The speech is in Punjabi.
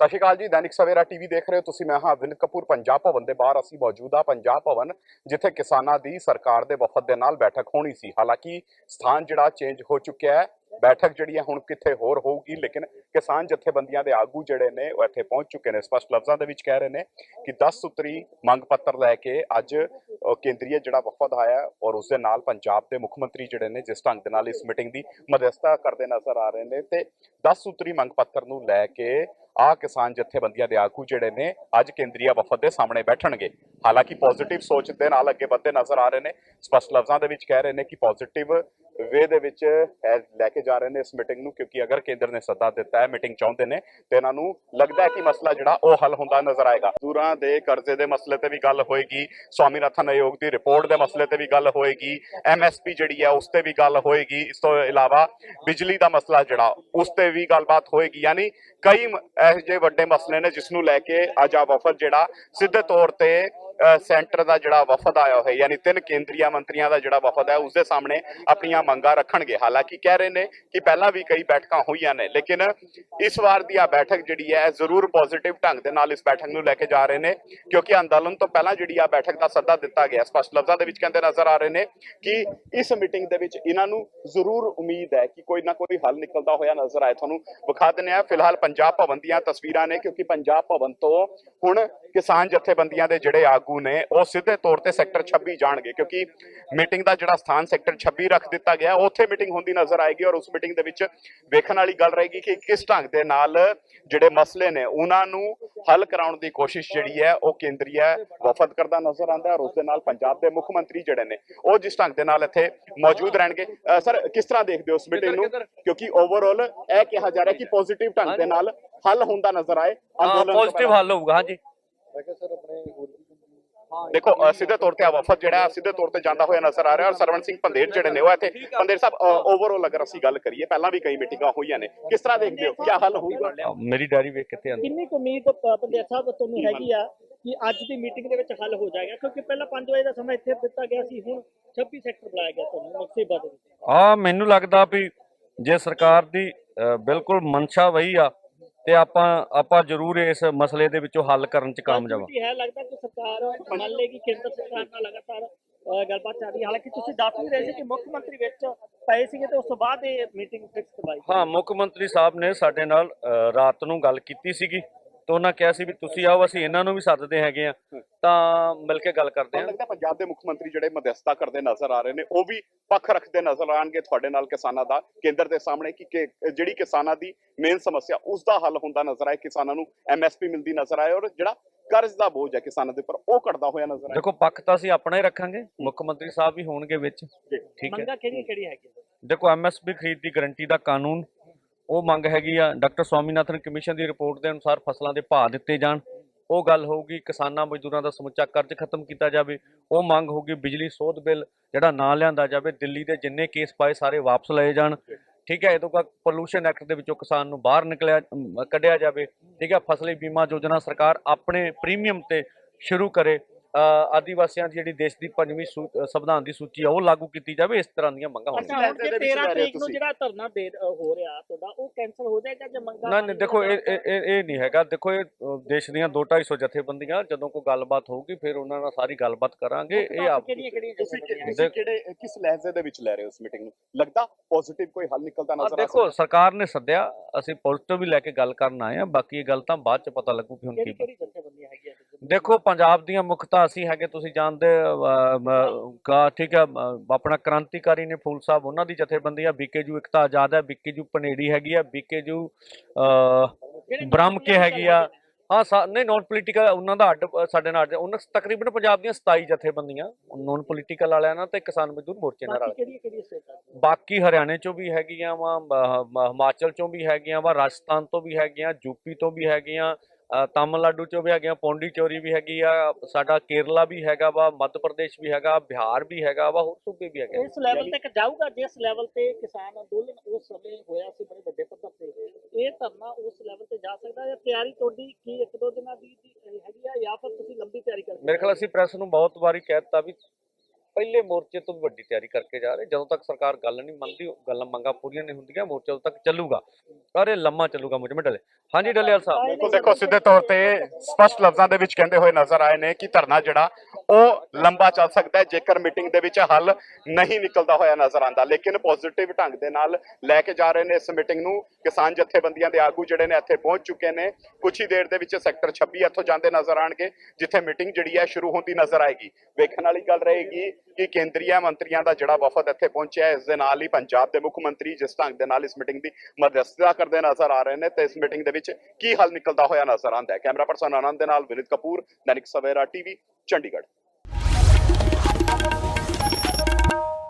ਸਤਿ ਸ਼੍ਰੀ ਅਕਾਲ ਜੀ, ਦੈਨਿਕ ਸਵੇਰਾ ਟੀਵੀ ਦੇਖ ਰਹੇ ਹੋ ਤੁਸੀਂ, ਮੈਂ ਹਾਂ ਵਿਨਿਤ ਕਪੂਰ। ਪੰਜਾਬ ਭਵਨ ਦੇ ਬਾਹਰ ਅਸੀਂ ਮੌਜੂਦਾ ਪੰਜਾਬ ਭਵਨ, ਜਿੱਥੇ ਕਿਸਾਨਾਂ ਦੀ ਸਰਕਾਰ ਦੇ ਵਫਦ ਦੇ ਨਾਲ ਬੈਠਕ ਹੋਣੀ ਸੀ। ਹਾਲਾਂਕਿ ਸਥਾਨ ਜਿਹੜਾ ਚੇਂਜ ਹੋ ਚੁੱਕਿਆ ਹੈ, ਬੈਠਕ ਜਿਹੜੀ ਹੈ ਹੁਣ ਕਿੱਥੇ ਹੋਰ ਹੋਊਗੀ, ਲੇਕਿਨ ਕਿਸਾਨ ਜਥੇਬੰਦੀਆਂ ਦੇ ਆਗੂ ਜਿਹੜੇ ਨੇ ਉਹ ਇੱਥੇ ਪਹੁੰਚ ਚੁੱਕੇ ਨੇ। ਸਪਸ਼ਟ ਲਫ਼ਜ਼ਾਂ ਦੇ ਵਿੱਚ ਕਹਿ ਰਹੇ ਨੇ ਕਿ 10 ਸੂਤਰੀ ਮੰਗ ਪੱਤਰ ਲੈ ਕੇ ਅੱਜ ਕੇਂਦਰੀ ਜਿਹੜਾ ਵਫਦ ਆਇਆ ਔਰ ਉਸ ਦੇ ਨਾਲ ਪੰਜਾਬ ਦੇ ਮੁੱਖ ਮੰਤਰੀ ਜਿਹੜੇ ਨੇ ਜਿਸ ਢੰਗ ਦੇ ਨਾਲ ਇਸ ਮੀਟਿੰਗ ਦੀ ਮध्यਸਥਤਾ ਕਰਦੇ ਨਜ਼ਰ ਆ ਰਹੇ ਨੇ ਤੇ 10 ਸੂਤਰੀ ਮੰਗ ਪੱਤਰ ਨੂੰ ਲੈ ਕੇ ਆ ਕਿਸਾਨ ਜਥੇਬੰਦੀਆਂ ਦੇ ਆਗੂ ਜਿਹੜੇ ਨੇ ਅੱਜ ਕੇਂਦਰੀਆ ਵਫਦ ਦੇ ਸਾਹਮਣੇ ਬੈਠਣਗੇ। ਹਾਲਾਂਕਿ ਪੋਜ਼ਿਟਿਵ ਸੋਚ ਦੇ ਨਾਲ ਅੱਗੇ ਵਧਦੇ ਨਜ਼ਰ ਆ ਰਹੇ ਨੇ। ਸਪਸ਼ਟ ਲਫ਼ਜ਼ਾਂ ਦੇ ਵਿੱਚ ਕਹਿ ਰਹੇ ਨੇ ਕਿ ਪੋਜ਼ਿਟਿਵ ਵੇ ਦੇ ਵਿੱਚ ਲੈ ਕੇ ਜਾ ਰਹੇ ਨੇ ਇਸ ਮੀਟਿੰਗ ਨੂੰ, ਕਿਉਂਕਿ ਅਗਰ ਕੇਂਦਰ ਨੇ ਸੱਦਾ ਦਿੱਤਾ ਹੈ ਮੀਟਿੰਗ ਚਾਹੁੰਦੇ ਨੇ, ਤੇ ਇਹਨਾਂ ਨੂੰ ਲੱਗਦਾ ਹੈ ਕਿ ਮਸਲਾ ਜਿਹੜਾ, ਉਹ ਹੱਲ ਹੁੰਦਾ ਨਜ਼ਰ ਆਏਗਾ। ਦੂਰਾਂ ਦੇ ਕਰਜ਼ੇ ਦੇ ਮਸਲੇ ਤੇ ਵੀ ਗੱਲ ਹੋਏਗੀ, ਸਵਾਮੀਨਾਥਨ ਆਯੋਗ ਦੀ ਰਿਪੋਰਟ ਦੇ ਮਸਲੇ ਤੇ ਵੀ ਗੱਲ ਹੋਏਗੀ ਐਮਐਸਪੀ ਜਿਹੜੀ ਹੈ, ਉਸ ਤੇ ਵੀ ਗੱਲ ਹੋਏਗੀ। ਇਸ ਤੋਂ ਇਲਾਵਾ ਬਿਜਲੀ ਦਾ ਮਸਲਾ ਜਿਹੜਾ, ਉਸ ਤੇ ਵੀ ਗੱਲਬਾਤ ਹੋਏਗੀ। ਯਾਨੀ ਕਈ ਇਹੋ ਜਿਹੇ ਵੱਡੇ ਮਸਲੇ ਨੇ, ਜਿਸ ਨੂੰ ਲੈ ਕੇ ਅੱਜ ਆ ਵਫਦ ਜਿਹੜਾ, ਸਿੱਧੇ ਤੌਰ ਤੇ ਸੈਂਟਰ ਦਾ ਜਿਹੜਾ ਵਫਦ ਆਇਆ ਹੋਇਆ, ਯਾਨੀ ਤਿੰਨ ਕੇਂਦਰੀय ਮੰਤਰੀਆਂ ਦਾ ਜਿਹੜਾ ਵਫਦ ਹੈ ਉਸ ਦੇ ਸਾਹਮਣੇ ਆਪਣੀਆਂ ਮੰਗਾਂ ਰੱਖਣਗੇ। ਹਾਲਾਂਕਿ ਕਹਿ ਰਹੇ ਨੇ ਕਿ ਪਹਿਲਾਂ ਵੀ ਕਈ ਬੈਠਕਾਂ ਹੋਈਆਂ ਨੇ, ਲੇਕਿਨ ਇਸ ਵਾਰ ਦੀ ਆ ਬੈਠਕ ਜਿਹੜੀ ਹੈ ਜ਼ਰੂਰ ਪੋਜ਼ਿਟਿਵ ਢੰਗ ਦੇ ਨਾਲ ਇਸ ਬੈਠਕ ਨੂੰ ਲੈ ਕੇ ਜਾ ਰਹੇ ਨੇ, ਕਿਉਂਕਿ ਅੰਦੋਲਨ ਤੋਂ ਪਹਿਲਾਂ ਜਿਹੜੀ ਆ ਬੈਠਕ ਦਾ ਸੱਦਾ ਦਿੱਤਾ ਗਿਆ। ਸਪਸ਼ਟ ਲਫ਼ਜ਼ਾਂ ਦੇ ਵਿੱਚ ਕਹਿੰਦੇ ਨਜ਼ਰ ਆ ਰਹੇ ਨੇ ਕਿ ਇਸ ਮੀਟਿੰਗ ਦੇ ਵਿੱਚ ਇਹਨਾਂ ਨੂੰ ਜ਼ਰੂਰ ਉਮੀਦ ਹੈ ਕਿ ਕੋਈ ਨਾ ਕੋਈ ਹੱਲ ਨਿਕਲਦਾ ਹੋਇਆ ਨਜ਼ਰ ਆਏ ਤੁਹਾਨੂੰ ਵਿਖਾ ਦਿੰਦੇ ਆ ਫਿਲਹਾਲ ਪੰਜਾਬ ਭਵਨ ਦੀਆਂ ਤਸਵੀਰਾਂ ਨੇ, ਕਿਉਂਕਿ ਪੰਜਾਬ ਭਵਨ ਤੋਂ ਹੁਣ ਕਿਸਾਨ ਜਥੇਬੰਦੀਆਂ ਦੇ ਜਿਹੜੇ ਆਗੂ ਨੇ ਉਹ ਸਿੱਧੇ ਤੌਰ ਤੇ ਸੈਕਟਰ 26 ਜਾਣਗੇ ਕਿਉਂਕਿ ਮੀਟਿੰਗ ਦਾ ਜਿਹੜਾ ਸਥਾਨ ਸੈਕਟਰ 26 ਰੱਖ ਦਿੱਤਾ ਗਿਆ ਉੱਥੇ ਮੀਟਿੰਗ ਹੁੰਦੀ ਨਜ਼ਰ ਆਏਗੀ ਔਰ ਉਸ ਮੀਟਿੰਗ ਦੇ ਵਿੱਚ ਵੇਖਣ ਵਾਲੀ ਗੱਲ ਰਹੇਗੀ ਕਿ ਕਿਸ ਢੰਗ ਦੇ ਨਾਲ ਜਿਹੜੇ ਮਸਲੇ ਨੇ ਉਹਨਾਂ ਨੂੰ ਹੱਲ ਕਰਾਉਣ ਦੀ ਕੋਸ਼ਿਸ਼ ਜਿਹੜੀ ਹੈ ਉਹ ਕੇਂਦਰੀ ਵਫਦ ਕਰਦਾ ਨਜ਼ਰ ਆਉਂਦਾ ਹੈ ਔਰ ਉਸ ਦੇ ਨਾਲ ਪੰਜਾਬ ਦੇ ਮੁੱਖ ਮੰਤਰੀ ਜਿਹੜੇ ਨੇ ਉਹ ਜਿਸ ਢੰਗ ਦੇ ਨਾਲ ਇੱਥੇ ਮੌਜੂਦ ਰਹਿਣਗੇ। ਸਰ ਕਿਸ ਤਰ੍ਹਾਂ ਦੇਖਦੇ ਹੋ ਉਸ ਮੀਟਿੰਗ ਨੂੰ? ਕਿਉਂਕਿ ਓਵਰਆਲ ਇਹ ਕਿਹਾ ਜਾ ਰਿਹਾ ਕਿ ਪੋਜ਼ਿਟਿਵ ਢੰਗ ਦੇ ਨਾਲ ਹੱਲ ਹੁੰਦਾ ਨਜ਼ਰ ਆਏ ਹਾਂ ਅੰਦੋਲਨ ਪੋਜ਼ਿਟਿਵ। ਹੱਲ ਹੋਊਗਾ ਹਾਂਜੀ। ਦੇਖੋ ਸਿੱਧੇ ਤੌਰ ਤੇ ਆ ਵਫਦ ਜਿਹੜਾ ਹੈ, ਸਿੱਧੇ ਤੌਰ ਤੇ ਜਾਂਦਾ ਹੋਇਆ ਨਜ਼ਰ ਆ ਰਿਹਾ ਔਰ ਸਰਵਣ ਸਿੰਘ ਪੰਦੇਰ ਜਿਹੜੇ ਨੇ ਉਹ ਇੱਥੇ ਪੰਦੇਰ ਸਾਹਿਬ ਓਵਰਆਲ ਅਗਰ ਅਸੀਂ ਗੱਲ ਕਰੀਏ ਪਹਿਲਾਂ ਵੀ ਕਈ ਮੀਟਿੰਗਾਂ ਹੋਈਆਂ ਨੇ। ਕਿਸ ਤਰ੍ਹਾਂ ਦੇਖਦੇ ਹੋ? ਕੀ ਹੱਲ ਹੋਊਗਾ? ਮੇਰੀ ਡਾਇਰੀ ਵੇਖ ਕਿੱਥੇ ਆਂਦੀ ਕਿੰਨੀ ਉਮੀਦ ਪ- ਪੰਡਿਤ ਸਾਹਿਬ ਤੁਹਾਨੂੰ ਹੈਗੀ ਆ ਕਿ ਅੱਜ ਦੀ ਮੀਟਿੰਗ ਦੇ ਵਿੱਚ ਹੱਲ ਹੋ ਜਾਏਗਾ? ਕਿਉਂਕਿ ਪਹਿਲਾਂ 5 ਵਜੇ ਦਾ ਸਮਾਂ ਇੱਥੇ ਦਿੱਤਾ ਗਿਆ ਸੀ ਹੁਣ 26 ਸੈਕਟਰ ਬੁਲਾਇਆ ਗਿਆ ਤੁਹਾਨੂੰ ਮੁਕਤੀਬਾਦ ਦੇ ਵਿੱਚ। ਆ ਮੈਨੂੰ ਲੱਗਦਾ ਵੀ ਜੇ ਸਰਕਾਰ ਦੀ ਬਿਲਕੁਲ ਮਨਸ਼ਾ ਵਹੀ ਆ ਤੇ ਆਪਾਂ ਆਪਾਂ ਜ਼ਰੂਰ ਇਸ ਮਸਲੇ ਦੇ ਵਿੱਚੋਂ ਹੱਲ ਕਰਨ ਚ ਕਾਮਯਾਬ ਹੈ। ਲੱਗਦਾ ਕਿ ਸਰਕਾਰ ਮੰਨ ਲੇਗੀ ਕੇਂਦਰ ਸਰਕਾਰ ਨਾਲ ਲਗਾਤਾਰ ਅ, ਗੱਲਬਾਤ ਚੱਲ ਰਹੀ ਹੈ। ਹਾਲਾਂਕਿ ਤੁਸੀਂ ਦੱਸ ਵੀ ਰਹੇ ਸੀ ਕਿ ਮੁੱਖ ਮੰਤਰੀ ਵਿੱਚ ਪਏ ਸੀਗੇ ਤੇ ਉਸ ਤੋਂ ਬਾਅਦ ਇਹ ਮੀਟਿੰਗ ਫਿਕਸ ਕਰਵਾਈ। ਹਾਂ ਮੁੱਖ ਮੰਤਰੀ ਸਾਹਿਬ ਨੇ ਸਾਡੇ ਨਾਲ ਰਾਤ ਨੂੰ ਗੱਲ ਕੀਤੀ ਸੀਗੀ। ਤੇ ਉਹਨਾਂ ਕਿਹਾ ਸੀ ਵੀ ਤੁਸੀਂ ਆਓ ਅਸੀਂ ਇਹਨਾਂ ਨੂੰ ਵੀ ਸੱਦਦੇ ਹੈਗੇ ਆ। ਤਾਂ ਮਿਲ ਕੇ ਗੱਲ ਕਰਦੇ ਆ ਲੱਗਦਾ ਪੰਜਾਬ ਦੇ ਮੁੱਖ ਮੰਤਰੀ ਜਿਹੜੇ ਮध्यਸਥਤਾ ਕਰਦੇ ਨਜ਼ਰ ਆ ਰਹੇ ਨੇ ਉਹ ਵੀ ਪੱਖ ਰੱਖਦੇ ਨਜ਼ਰ ਆਣਗੇ ਤੁਹਾਡੇ ਨਾਲ ਕਿਸਾਨਾਂ ਦਾ ਕੇਂਦਰ ਦੇ ਸਾਹਮਣੇ ਕਿ ਕਿ ਜਿਹੜੀ ਕਿਸਾਨਾਂ ਦੀ ਮੇਨ ਸਮੱਸਿਆ ਉਸ ਦਾ ਹੱਲ ਹੁੰਦਾ ਨਜ਼ਰ ਆਏ ਕਿਸਾਨਾਂ ਨੂੰ ਐਮਐਸਪੀ ਮਿਲਦੀ ਨਜ਼ਰ ਆਏ ਔਰ ਜਿਹੜਾ ਕਰਜ਼ ਦਾ ਬੋਝ ਹੈ ਕਿਸਾਨਾਂ ਦੇ ਉੱਪਰ ਉਹ ਘਟਦਾ ਹੋਇਆ ਨਜ਼ਰ ਆਏ ਦੇਖੋ ਪੱਖ ਤਾਂ ਅਸੀਂ ਆਪਣਾ ਹੀ ਰੱਖਾਂਗੇ। ਮੁੱਖ ਮੰਤਰੀ ਸਾਹਿਬ ਵੀ ਹੋਣਗੇ ਵਿੱਚ। ਠੀਕ ਹੈ। ਮੰਗਾਂ ਕਿਹੜੀਆਂ ਕਿਹੜੀਆਂ ਹੈਗੀਆਂ? ਦੇਖੋ ਐਮਐਸਪੀ ਖਰੀਦ ਦੀ ਗਾਰੰਟੀ ਦਾ ਕਾਨੂੰਨ ਉਹ ਮੰਗ ਹੈਗੀ ਆ, ਡਾਕਟਰ ਸਵਾਮੀਨਾਥਨ ਕਮਿਸ਼ਨ ਦੀ ਰਿਪੋਰਟ ਦੇ ਅਨੁਸਾਰ ਫਸਲਾਂ ਦੇ ਭਾਅ ਦਿੱਤੇ ਜਾਣ। ਉਹ ਗੱਲ ਹੋਊਗੀ, ਕਿਸਾਨਾਂ ਮਜ਼ਦੂਰਾਂ ਦਾ ਸਮੁੱਚਾ ਕਰਜ਼ ਖਤਮ ਕੀਤਾ ਜਾਵੇ। ਉਹ ਮੰਗ ਹੋਊਗੀ ਬਿਜਲੀ ਸੋਧ ਬਿੱਲ ਜਿਹੜਾ ਨਾ ਲਿਆਂਦਾ ਜਾਵੇ, ਦਿੱਲੀ ਦੇ ਜਿੰਨੇ ਕੇਸ ਪਾਏ ਸਾਰੇ ਵਾਪਸ ਲਏ ਜਾਣ। ਠੀਕ ਹੈ, ਇਹ ਤੋਂ ਬਾਅਦ ਪੋਲੂਸ਼ਨ ਐਕਟ ਦੇ ਵਿੱਚੋਂ ਕਿਸਾਨ ਨੂੰ ਬਾਹਰ ਨਿਕਲਿਆ ਕੱਢਿਆ ਜਾਵੇ। ਠੀਕ ਹੈ, ਫਸਲੀ ਬੀਮਾ ਯੋਜਨਾ ਸਰਕਾਰ ਆਪਣੇ ਪ੍ਰੀਮੀਅਮ ਤੇ ਸ਼ੁਰੂ ਕਰੇ। ਆਦੀਵਾਸੀਆਂ ਦੀ ਜਿਹੜੀ ਦੇਸ਼ ਦੀ ਪੰਜਵੀਂ ਸੰਵਿਧਾਨ ਦੀ ਸੂਚੀ ਆ ਉਹ ਲਾਗੂ ਕੀਤੀ ਜਾਵੇ ਇਸ ਤਰ੍ਹਾਂ ਦੀਆਂ ਮੰਗਾਂ ਹੋਣ ਅੱਛਾ ਹੁਣ ਲਹਿਜ਼ੇ ਦੇ ਜੇ ਵਿੱਚ 13 ਲੈ ਰਹੇ ਹੋ ਤਰੀਕ ਨੂੰ। ਜਿਹੜਾ ਧਰਨਾ ਦੇ ਹੋ ਰਿਹਾ ਤੁਹਾਡਾ ਉਹ ਕੈਨਸਲ ਹੋ ਜਾਏਗਾ ਜੇ ਮੰਗਾਂ ਨਾ ਨਹੀਂ ਦੇਖੋ ਇਹ ਇਹ ਨਹੀਂ ਹੈਗਾ। ਦੇਖੋ ਇਹ ਦੇਸ਼ ਦੀਆਂ 2-250 ਜਥੇਬੰਦੀਆਂ ਜਦੋਂ ਕੋਈ ਗੱਲਬਾਤ ਹੋਊਗੀ ਫਿਰ ਉਹਨਾਂ ਨਾਲ ਸਾਰੀ ਗੱਲਬਾਤ ਕਰਾਂਗੇ ਇਹ ਆਪ ਕਿਹੜੀਆਂ ਕਿਹੜੀਆਂ ਤੁਸੀਂ ਕਿਹੜੇ ਕਿਸ ਲਹਿਜ਼ੇ ਦੇ ਵਿੱਚ ਲੈ ਰਹੇ ਹੋ ਉਸ ਮੀਟਿੰਗ ਨੂੰ? ਲੱਗਦਾ ਪੋਜ਼ਿਟਿਵ ਕੋਈ ਹੱਲ ਨਿਕਲਦਾ ਆ ਨਜ਼ਰ ਆ ਦੇਖੋ ਸਰਕਾਰ ਨੇ ਸੱਦਿਆ ਅਸੀਂ ਪੋਜ਼ਿਟਿਵ ਵੀ ਲੈ ਕੇ ਗੱਲ ਕਰਨ ਆਏ ਆ ਬਾਕੀ ਇਹ ਗੱਲ ਤਾਂ ਬਾਅਦ ਚ ਪਤਾ ਲੱਗੂ ਕਿ ਹੁਣ ਕੀ ਦੇਖੋ ਪੰਜਾਬ ਦੀਆਂ ਮੁੱਖ ਤਾਂ ਅਸੀਂ ਹੈਗੇ ਤੁਸੀਂ ਜਾਣਦੇ ਕਾ ਠੀਕ ਹੈ ਆਪਣਾ ਕ੍ਰਾਂਤੀਕਾਰੀ ਨੇ ਫੂਲ ਸਾਹਿਬ ਉਹਨਾਂ ਦੀ ਜਥੇਬੰਦੀ ਆ ਬੀਕੇਜੂ ਇਕਤਾ ਆਜ਼ਾਦ ਹੈ ਬੀਕੇਜੂ ਪਨੇੜੀ ਹੈਗੀ ਆ ਬੀਕੇਜੂ ਬ੍ਰਹਮ ਕੇ ਹੈਗੀ ਆ। ਹਾਂ ਨਹੀਂ ਨਾਨ ਪੋਲੀਟੀਕਲ ਉਹਨਾਂ ਦਾ ਅੱਡ ਸਾਡੇ ਨਾਲ ਉਹਨਾਂ ਤਕਰੀਬਨ ਪੰਜਾਬ ਦੀਆਂ 27 ਜਥੇਬੰਦੀਆਂ ਨਾਨ ਪੋਲੀਟੀਕਲ ਵਾਲਿਆਂ ਨਾਲ ਤੇ ਕਿਸਾਨ ਮਜ਼ਦੂਰ ਮੋਰਚੇ ਨਾਲ ਬਾਕੀ ਹਰਿਆਣੇ ਚੋਂ ਵੀ ਹੈਗੀਆਂ ਵਾ ਹਿਮਾਚਲ ਚੋਂ ਵੀ ਹੈਗੀਆਂ ਵਾ ਰਾਜਸਥਾਨ ਤੋਂ ਵੀ ਹੈਗੀਆਂ ਯੂਪੀ ਤੋਂ ਵੀ ਹੈਗੀਆਂ ਤਾਮਿਲਨਾਡੂ ਚੋਂ ਵੀ ਹੈਗੀਆਂ ਪੌਂਡੀਚੋਰੀ ਵੀ ਹੈਗੀ ਆ ਸਾਡਾ ਕੇਰਲਾ ਵੀ ਹੈਗਾ ਵਾ ਮੱਧ ਪ੍ਰਦੇਸ਼ ਵੀ ਹੈਗਾ ਬਿਹਾਰ ਵੀ ਹੈਗਾ ਵਾ ਹੋਰ ਸੂਬੇ ਵੀ ਹੈਗੇ ਇਸ ਲੈਵਲ ਤੱਕ ਜਾਊਗਾ ਜਿਸ ਲੈਵਲ ਤੇ ਕਿਸਾਨ ਅੰਦੋਲਨ ਉਸ ਸਮੇਂ ਹੋਇਆ ਸੀ ਬੜੇ ਵੱਡੇ ਪੱਧਰ ਤੇ। ਇਹ ਧਰਨਾ ਉਸ ਲੈਵਲ ਤੇ ਜਾ ਸਕਦਾ ਹੈ ਤਿਆਰੀ ਤੁਹਾਡੀ ਕੀ ਇੱਕ ਦੋ ਦਿਨਾਂ ਦੀ ਦੀ ਹੈਗੀ ਆ ਜਾਂ ਫਿਰ ਤੁਸੀਂ ਲੰਬੀ ਤਿਆਰੀ ਕਰਦੇ ਮੇਰੇ ਖਿਆਲ ਅਸੀਂ ਪ੍ਰੈਸ ਨੂੰ ਬਹੁਤ ਵਾਰੀ ਕਹਿ ਦਿੱਤਾ ਵੀ ਪਹਿਲੇ ਮੋਰਚੇ ਤੋਂ ਵੀ ਵੱਡੀ ਤਿਆਰੀ ਕਰਕੇ ਜਾ ਰਹੇ। ਜਦੋਂ ਤੱਕ ਸਰਕਾਰ ਗੱਲ ਨਹੀਂ ਮੰਨਦੀ, ਗੱਲਾਂ ਮੰਗਾਂ ਪੂਰੀਆਂ ਨਹੀਂ ਹੁੰਦੀਆਂ, ਮੋਰਚਾ ਉਦੋਂ ਤੱਕ ਚੱਲੂਗਾ। ਪਰ ਇਹ ਲੰਮਾ ਚੱਲੂਗਾ ਮੁਝਮੇ ਡਲੇ ਹਾਂਜੀ, ਡਲੇਵਾਲ ਸਾਹਿਬ। ਬਿਲਕੁਲ ਦੇਖੋ, ਸਿੱਧੇ ਤੌਰ ਤੇ ਸਪਸ਼ਟ ਲਫ਼ਜ਼ਾਂ ਦੇ ਵਿੱਚ ਕਹਿੰਦੇ ਹੋਏ ਨਜ਼ਰ ਆਏ ਨੇ ਕਿ ਧਰਨਾ ਜਿਹੜਾ ਉਹ ਲੰਬਾ ਚੱਲ ਸਕਦਾ ਹੈ, ਜੇਕਰ ਮੀਟਿੰਗ ਦੇ ਵਿੱਚ ਹੱਲ ਨਹੀਂ ਨਿਕਲਦਾ ਹੋਇਆ ਨਜ਼ਰ ਆਂਦਾ ਲੇਕਿਨ ਪੋਜ਼ਿਟਿਵ ਢੰਗ ਦੇ ਨਾਲ ਲੈ ਕੇ ਜਾ ਰਹੇ ਨੇ ਇਸ ਮੀਟਿੰਗ ਨੂੰ। ਕਿਸਾਨ ਜਥੇਬੰਦੀਆਂ ਦੇ ਆਗੂ ਜਿਹੜੇ ਨੇ ਇੱਥੇ ਪਹੁੰਚ ਚੁੱਕੇ ਨੇ। ਕੁਝ ਹੀ ਦੇਰ ਦੇ ਵਿੱਚ ਸੈਕਟਰ 26 ਇੱਥੋਂ ਜਾਂਦੇ ਨਜ਼ਰ ਆਣਗੇ ਜਿੱਥੇ ਮੀਟਿੰਗ ਜਿਹੜੀ ਹੈ ਸ਼ੁਰੂ ਹੁੰਦੀ ਨਜ਼ਰ ਆਏਗੀ। ਵੇਖਣ ਵਾਲੀ ਗੱਲ ਰਹੇਗੀ ਕਿ ਕੇਂਦਰੀ ਮੰਤਰੀਆਂ ਦਾ ਜਿਹੜਾ ਵਫਦ ਇੱਥੇ ਪਹੁੰਚਿਆ ਇਸ ਦੇ ਨਾਲ ਹੀ ਪੰਜਾਬ ਦੇ ਮੁੱਖ ਮੰਤਰੀ ਜਿਸ ਢੰਗ ਦੇ ਨਾਲ ਇਸ ਮੀਟਿੰਗ ਦੀ ਮध्यਸਥਤਾ ਕਰਦੇ ਨਜ਼ਰ ਆ ਰਹੇ ਨੇ ਤੇ ਇਸ ਮੀਟਿੰਗ ਦੇ ਵਿੱਚ ਕੀ ਹੱਲ ਨਿਕਲਦਾ ਹੋਇਆ ਨਜ਼ਰ ਆਉਂਦਾ ਹੈ। ਕੈਮਰਾ ਪਰਸਨ ਆਨੰਦ ਦੇ ਨਾਲ Vinit Kapoor, Dainik Savera TV, Chandigarh. Thank you.